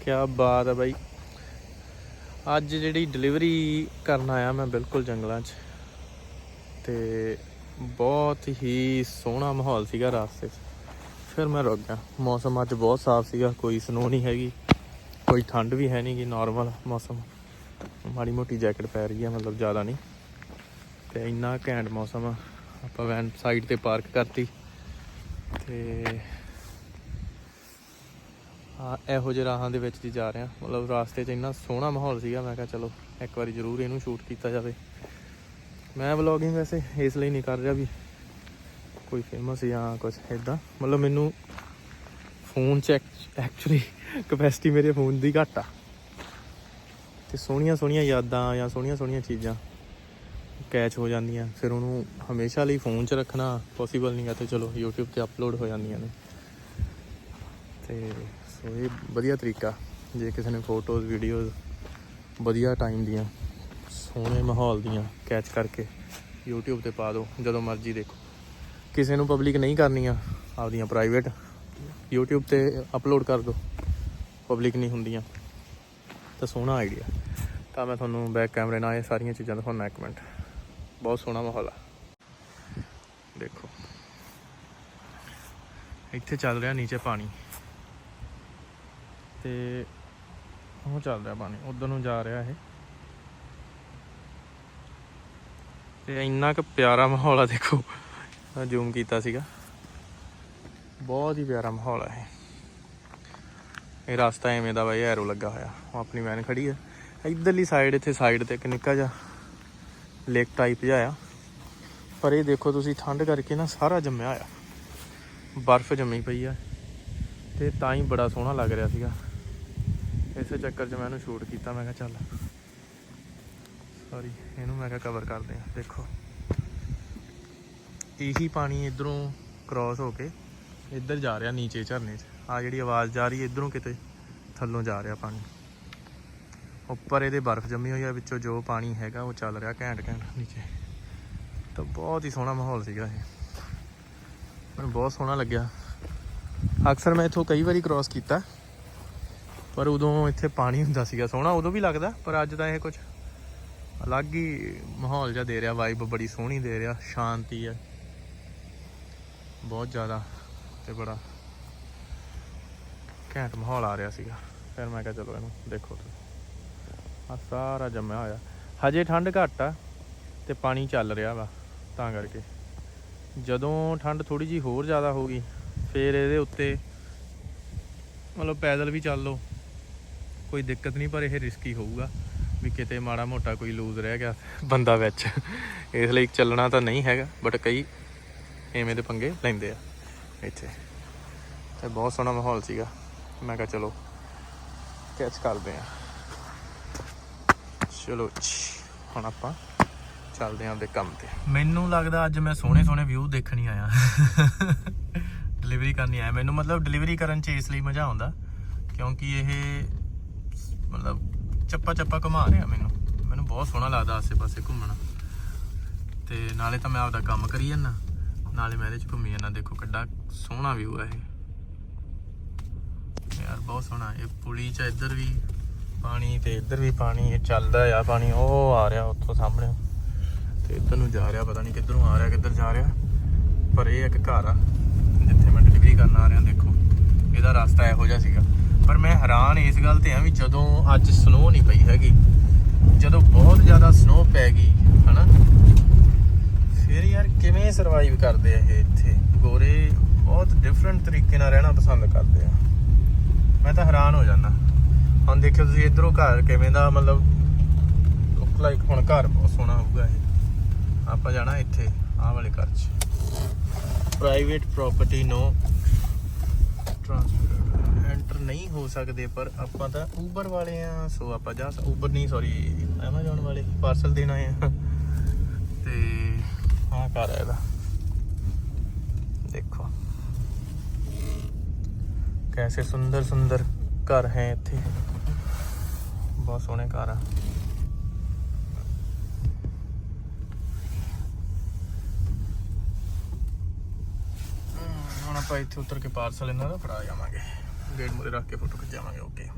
ਕੀ ਬਾਤ ਹੈ ਬਾਈ। ਅੱਜ ਜਿਹੜੀ ਡਿਲੀਵਰੀ ਕਰਨ ਆਇਆ ਮੈਂ ਬਿਲਕੁਲ ਜੰਗਲਾਂ 'ਚ। ਤੇ ਬਹੁਤ ਹੀ ਸੋਹਣਾ ਮਾਹੌਲ ਸੀਗਾ ਰਾਸਤੇ 'ਚ। ਫਿਰ ਮੈਂ ਰੁਕ ਗਿਆ। ਮੌਸਮ ਅੱਜ ਬਹੁਤ ਸਾਫ਼ ਸੀਗਾ, ਕੋਈ ਸਨੋ ਨਹੀਂ ਹੈਗੀ, ਕੋਈ ਠੰਡ ਵੀ ਹੈ ਨਹੀਂ ਨਹੀਂਗੀ ਨਾਰਮਲ ਮੌਸਮ। ਮਾੜੀ ਮੋਟੀ ਜੈਕਟ ਪੈ ਰਹੀ ਹੈ ਮਤਲਬ ਜ਼ਿਆਦਾ ਨਹੀਂ। ਤੇ ਇੰਨਾ ਘੈਂਟ ਮੌਸਮ ਆ। ਆਪਾਂ ਵੈਨ ਸਾਈਡ ਤੇ ਪਾਰਕ ਕਰਤੀ। ਤੇ ਆ ਇਹੋ ਜਿਹੇ ਰਾਹਾਂ ਦੇ ਵਿੱਚ ਦੀ ਜਾ ਰਿਹਾ ਮਤਲਬ ਰਾਸਤੇ 'ਚ ਇੰਨਾ ਸੋਹਣਾ ਮਾਹੌਲ ਸੀਗਾ, ਮੈਂ ਕਿਹਾ ਚਲੋ, ਇੱਕ ਵਾਰੀ ਜ਼ਰੂਰ ਇਹਨੂੰ ਸ਼ੂਟ ਕੀਤਾ ਜਾਵੇ। ਮੈਂ ਵਲੌਗਿੰਗ ਵੈਸੇ ਇਸ ਲਈ ਨਹੀਂ ਕਰ ਰਿਹਾ ਵੀ ਕੋਈ ਫੇਮਸ ਜਾਂ ਕੁਝ ਇਦਾਂ ਮਤਲਬ ਮੈਨੂੰ ਫੋਨ 'ਚ ਐਕਚੁਅਲੀ ਕਪੈਸਿਟੀ ਮੇਰੇ ਫੋਨ ਦੀ ਘੱਟ ਆ। ਤੇ ਸੋਹਣੀਆਂ ਸੋਹਣੀਆਂ ਯਾਦਾਂ ਜਾਂ ਸੋਹਣੀਆਂ ਸੋਹਣੀਆਂ ਚੀਜ਼ਾਂ ਕੈਚ ਹੋ ਜਾਂਦੀਆਂ। ਫਿਰ ਉਹਨੂੰ ਹਮੇਸ਼ਾ ਲਈ ਫੋਨ 'ਚ ਰੱਖਣਾ ਪੋਸੀਬਲ ਨਹੀਂ ਗਾ ਤੇ ਚਲੋ YouTube ਤੇ ਅਪਲੋਡ ਹੋ ਜਾਂਦੀਆਂ ਨੇ। ਤੇ ਸੋ ਇਹ ਵਧੀਆ ਤਰੀਕਾ। ਜੇ ਕਿਸੇ ਨੇ ਫੋਟੋਜ਼ ਵੀਡੀਓਜ਼ ਵਧੀਆ ਟਾਈਮ ਦੀਆਂ, ਸੋਹਣੇ ਮਾਹੌਲ ਦੀਆਂ ਕੈਚ ਕਰਕੇ YouTube ਤੇ ਪਾ ਦਿਓ, ਜਦੋਂ ਮਰਜ਼ੀ ਦੇਖੋ। ਕਿਸੇ ਨੂੰ ਪਬਲਿਕ ਨਹੀਂ ਕਰਨੀਆਂ, ਆਪਦੀਆਂ ਪ੍ਰਾਈਵੇਟ YouTube ਤੇ ਅਪਲੋਡ ਕਰ ਦਿਓ। ਪਬਲਿਕ ਨਹੀਂ ਹੁੰਦੀਆਂ। ਤਾਂ ਸੋਹਣਾ ਆਈਡੀਆ ਤਾਂ ਮੈਂ ਤੁਹਾਨੂੰ ਬੈਕ ਕੈਮਰੇ ਨਾਲ ਇਹ ਸਾਰੀਆਂ ਚੀਜ਼ਾਂ ਦਿਖਾਉਣਾ ਇੱਕ ਮਿੰਟ। ਬਹੁਤ ਸੋਹਣਾ ਮਾਹੌਲ ਆ। ਦੇਖੋ। ਇੱਥੇ ਚੱਲ ਰਿਹਾ ਨੀਚੇ ਪਾਣੀ। ਤੇ ਉਹ ਚੱਲ ਰਿਹਾ ਪਾਣੀ, ਉਧਰ ਨੂੰ ਜਾ ਰਿਹਾ ਇਹ। ਤੇ ਇੰਨਾ ਕੁ ਪਿਆਰਾ ਮਾਹੌਲ ਆ, ਦੇਖੋ। ਜ਼ੂਮ ਕੀਤਾ ਸੀਗਾ। ਬਹੁਤ ਹੀ ਪਿਆਰਾ ਮਾਹੌਲ ਹੈ ਇਹ। ਇਹ ਰਸਤਾ ਐਵੇਂ ਦਾ ਬਾਈ ਐਰੋ ਲੱਗਾ ਹੋਇਆ। ਉਹ ਆਪਣੀ ਵੈਨ ਖੜੀ ਹੈ ਇਧਰਲੀ ਸਾਈਡ ਇੱਥੇ ਸਾਈਡ ਤੇ ਇੱਕ ਨਿੱਕਾ ਜਿਹਾ ਲੇਕ ਟਾਈਪ ਜਿਹਾ ਆ। ਪਰ ਇਹ ਦੇਖੋ ਤੁਸੀਂ, ਠੰਡ ਕਰਕੇ ਨਾ ਸਾਰਾ ਜੰਮਿਆ ਹੋਇਆ। ਬਰਫ਼ ਜੰਮੀ ਪਈ ਆ। ਤੇ ਤਾਂ ਹੀ ਬੜਾ ਸੋਹਣਾ ਲੱਗ ਰਿਹਾ ਸੀਗਾ। ਇਸੇ ਚੱਕਰ 'ਚ ਮੈਂ ਇਹਨੂੰ ਸ਼ੂਟ ਕੀਤਾ, ਮੈਂ ਕਿਹਾ ਚੱਲ। ਸੌਰੀ ਇਹਨੂੰ ਮੈਂ ਕਿਹਾ ਕਵਰ ਕਰਦੇ ਆ ਦੇਖੋ। ਇਹੀ ਪਾਣੀ ਇਧਰੋਂ ਕ੍ਰਾਸ ਹੋ ਕੇ ਇੱਧਰ ਜਾ ਰਿਹਾ ਨੀਚੇ ਝਰਨੇ 'ਚ। ਆ ਜਿਹੜੀ ਆਵਾਜ਼ ਜਾ ਰਹੀ ਹੈ, ਇਧਰੋਂ ਕਿਤੇ ਥੱਲੋਂ ਜਾ ਰਿਹਾ ਪਾਣੀ। ਉੱਪਰ ਇਹਦੇ ਬਰਫ਼ ਜੰਮੀ ਹੋਈ ਆ, ਵਿੱਚੋਂ ਜੋ ਪਾਣੀ ਹੈਗਾ ਉਹ ਚੱਲ ਰਿਹਾ ਘੈਂਟ ਘੈਂਟ ਨੀਚੇ। ਤਾਂ ਬਹੁਤ ਹੀ ਸੋਹਣਾ ਮਾਹੌਲ ਸੀਗਾ ਇਹ। ਮੈਨੂੰ ਬਹੁਤ ਸੋਹਣਾ ਲੱਗਿਆ। ਅਕਸਰ ਮੈਂ ਇੱਥੋਂ ਕਈ ਵਾਰੀ ਕ੍ਰਾਸ ਕੀਤਾ। ਪਰ ਉਦੋਂ ਇੱਥੇ ਪਾਣੀ ਹੁੰਦਾ ਸੀਗਾ, ਸੋਹਣਾ ਉਦੋਂ ਵੀ ਲੱਗਦਾ, ਪਰ ਅੱਜ ਤਾਂ ਇਹ ਕੁਝ ਅਲੱਗ ਹੀ ਮਾਹੌਲ ਜਿਹਾ ਦੇ ਰਿਹਾ ਵਾਈਬ ਬੜੀ ਸੋਹਣੀ ਦੇ ਰਿਹਾ, ਸ਼ਾਂਤੀ ਹੈ। ਬਹੁਤ ਜ਼ਿਆਦਾ ਤੇ ਬੜਾ ਘੈਂਟ ਮਾਹੌਲ ਆ ਰਿਹਾ ਸੀਗਾ। ਫਿਰ ਮੈਂ ਕਿਹਾ ਚਲੋ ਇਹਨੂੰ ਦੇਖੋ ਤੁਸੀਂ। ਆ ਸਾਰਾ ਜੰਮਿਆ ਹੋਇਆ। ਹਜੇ ਠੰਡ ਘੱਟ ਆ ਤੇ ਪਾਣੀ ਚੱਲ ਰਿਹਾ ਵਾ, ਤਾਂ ਕਰਕੇ। ਜਦੋਂ ਠੰਡ ਥੋੜੀ ਜੀ ਹੋਰ ਜ਼ਿਆਦਾ ਹੋ ਗਈ, ਫਿਰ ਇਹਦੇ ਉੱਤੇ ਮਤਲਬ ਪੈਦਲ ਵੀ ਚੱਲ ਲੋ ਕੋਈ ਦਿੱਕਤ ਨਹੀਂ, ਪਰ ਇਹ ਰਿਸਕੀ ਹੋਊਗਾ ਵੀ ਕਿਤੇ ਮਾੜਾ ਮੋਟਾ ਕੋਈ ਲੂਜ਼ ਰਹਿ ਗਿਆ ਬੰਦਾ ਵਿੱਚ। ਇਸ ਲਈ ਚੱਲਣਾ ਤਾਂ ਨਹੀਂ ਹੈਗਾ ਬਟ ਕਈ ਐਵੇਂ ਦੇ ਪੰਗੇ ਲੈਂਦੇ ਆ ਇੱਥੇ। ਤੇ ਬਹੁਤ ਸੋਹਣਾ ਮਾਹੌਲ ਸੀਗਾ। ਮੈਂ ਕਿਹਾ ਚਲੋ ਕੈਚ ਕਰਦੇ ਆ ਚਲੋ ਹੁਣ ਆਪਾਂ ਚੱਲਦੇ ਆਂ ਆਪਦੇ ਕੰਮ ਤੇ। ਮੈਨੂੰ ਲੱਗਦਾ ਅੱਜ ਮੈਂ ਸੋਹਣੇ ਸੋਹਣੇ ਵਿਊ ਦੇਖਣ ਹੀ ਆਇਆ। ਡਿਲੀਵਰੀ ਕਰਨੀ ਆਇਆ। ਮੈਨੂੰ ਮਤਲਬ ਡਿਲੀਵਰੀ ਕਰਨ ਚ ਇਸ ਲਈ ਮਜ਼ਾ ਆਉਂਦਾ, ਕਿਉਂਕਿ ਇਹ ਮਤਲਬ ਚੱਪਾ ਚੱਪਾ ਘੁਮਾ ਰਿਹਾ ਮੈਨੂੰ। ਮੈਨੂੰ ਬਹੁਤ ਸੋਹਣਾ ਲੱਗਦਾ ਆਸੇ-ਪਾਸੇ ਘੁੰਮਣਾ। ਤੇ ਨਾਲੇ ਤਾਂ ਮੈਂ ਆਪਦਾ ਕੰਮ ਕਰੀ ਜਾਂਦਾ। ਨਾਲੇ ਮੈਂ ਇਹਦੇ ਚ ਘੁੰਮੀ ਜਾਂਦਾ। ਦੇਖੋ ਕਿੱਡਾ ਸੋਹਣਾ ਵਿਊ ਹੈ ਇਹ। ਯਾਰ ਬਹੁਤ ਸੋਹਣਾ। ਇਹ ਪੁਲੀ ਚ ਇੱਧਰ ਵੀ ਪਾਣੀ ਤੇ ਇੱਧਰ ਵੀ ਪਾਣੀ, ਇਹ ਚੱਲਦਾ ਆ ਪਾਣੀ, ਉਹ ਆ ਰਿਹਾ ਉੱਥੋਂ ਸਾਹਮਣੇ। ਤੇ ਇੱਧਰ ਨੂੰ ਜਾ ਰਿਹਾ, ਪਤਾ ਨਹੀਂ ਕਿੱਧਰੋਂ ਆ ਰਿਹਾ, ਕਿੱਧਰ ਜਾ ਰਿਹਾ। ਪਰ ਇਹ ਇੱਕ ਘਰ ਆ, ਜਿੱਥੇ ਮੈਂ ਡਿਲੀਵਰੀ ਕਰਨ ਆ ਰਿਹਾ, ਦੇਖੋ। ਇਹਦਾ ਰਸਤਾ ਇਹੋ ਜਿਹਾ ਸੀਗਾ। ਪਰ ਮੈਂ ਹੈਰਾਨ ਇਸ ਗੱਲ ਤੇ ਆ ਵੀ ਜਦੋਂ ਅੱਜ ਸਨੋ ਨਹੀਂ ਪਈ ਹੈਗੀ, ਜਦੋਂ ਬਹੁਤ ਜ਼ਿਆਦਾ ਸਨੋ ਪੈ ਗਈ, ਹਨਾ? ਫਿਰ ਯਾਰ ਕਿਵੇਂ ਸਰਵਾਈਵ ਕਰਦੇ ਆ ਇਹ ਇੱਥੇ? ਗੋਰੇ ਬਹੁਤ ਡਿਫਰੈਂਟ ਤਰੀਕੇ ਨਾਲ ਰਹਿਣਾ ਪਸੰਦ ਕਰਦੇ ਆ। ਮੈਂ ਤਾਂ ਹੈਰਾਨ ਹੋ ਜਾਂਦਾ। ਹੁਣ ਦੇਖਿਓ ਤੁਸੀਂ ਇਧਰੋਂ ਘਰ ਕਿਵੇਂ ਦਾ ਮਤਲਬ ਲੁੱਕ ਲਾਈਕ ਹੁਣ ਘਰ ਬਹੁਤ ਸੋਹਣਾ ਹੋਊਗਾ ਇਹ। ਆਪਾਂ ਜਾਣਾ ਇੱਥੇ, ਆਹ ਵਾਲੇ ਘਰ 'ਚ। ਪ੍ਰਾਈਵੇਟ ਪ੍ਰਾਪਰਟੀ ਨੋ ਟ੍ਰਾਂਸਫਰ ਨਹੀਂ ਹੋ ਸਕਦੇ ਪਰ ਆਪਾਂ ਤਾਂ ਉਬਰ ਵਾਲੇ ਆ ਸੋ ਆਪਾਂ ਜਾ ਉਬਰ ਨਹੀਂ ਸੌਰੀ ਐਮਾਜ਼ਨ ਵਾਲੇ ਪਾਰਸਲ ਦੇਣ ਆਏ ਆ ਤੇ ਆਹ ਘਰ ਹੈ ਇਹਦਾ ਦੇਖੋ कैसे सुंदर सुंदर घर हैं ਇੱਥੇ ਬਹੁਤ ਸੋਹਣੇ ਘਰ ਆ ਹਮ, ਹੁਣ ਆਪਾਂ ਇੱਥੇ ਉਤਰ ਕੇ ਪਾਰਸਲ ਇਹਨਾਂ ਦਾ ਫੜਾ ਜਾਵਾਂਗੇ ਗੇਟ ਮੂਰੇ ਰੱਖ ਕੇ ਫੋਟੋ ਖਿਚਾਵਾਂਗੇ ਓਕੇ